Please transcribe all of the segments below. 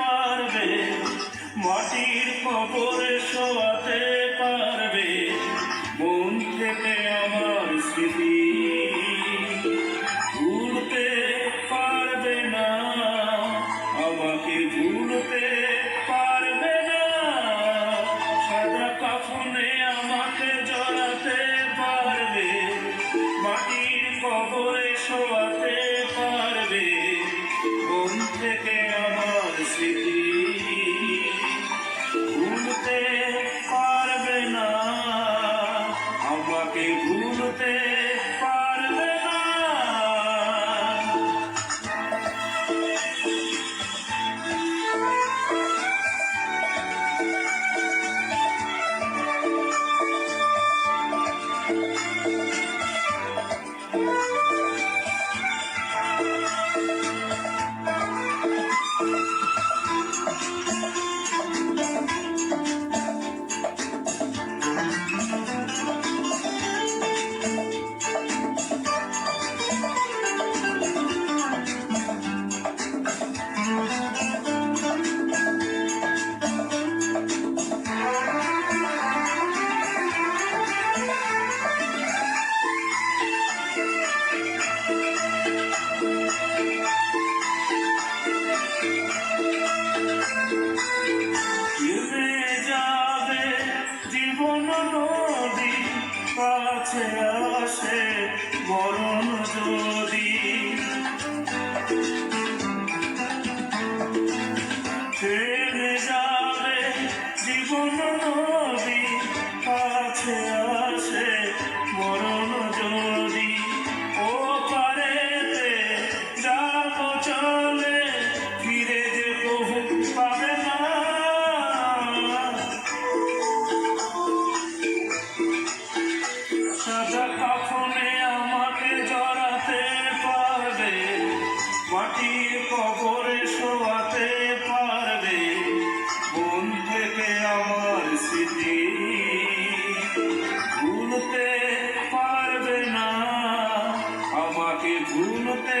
পারবে, মাটির কবরে স্মৃতি ভুলতে পারবে না, আমাকে ভুলতে পারবে না, সাদা কাফনে আমাকে জড়া ভুলতে পারবে না। আমাকে ভুলতে say আমাকে জড়াতে পারবে, মাটির কবরে শোয়াতে পারবে, মন থেকে আমার স্মৃতি ভুলতে পারবে না, আমাকে ভুলতে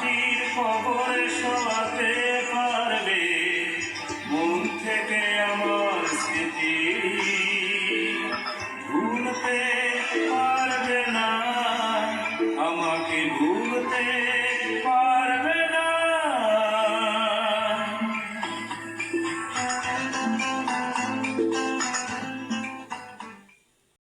মাটির খবর সবার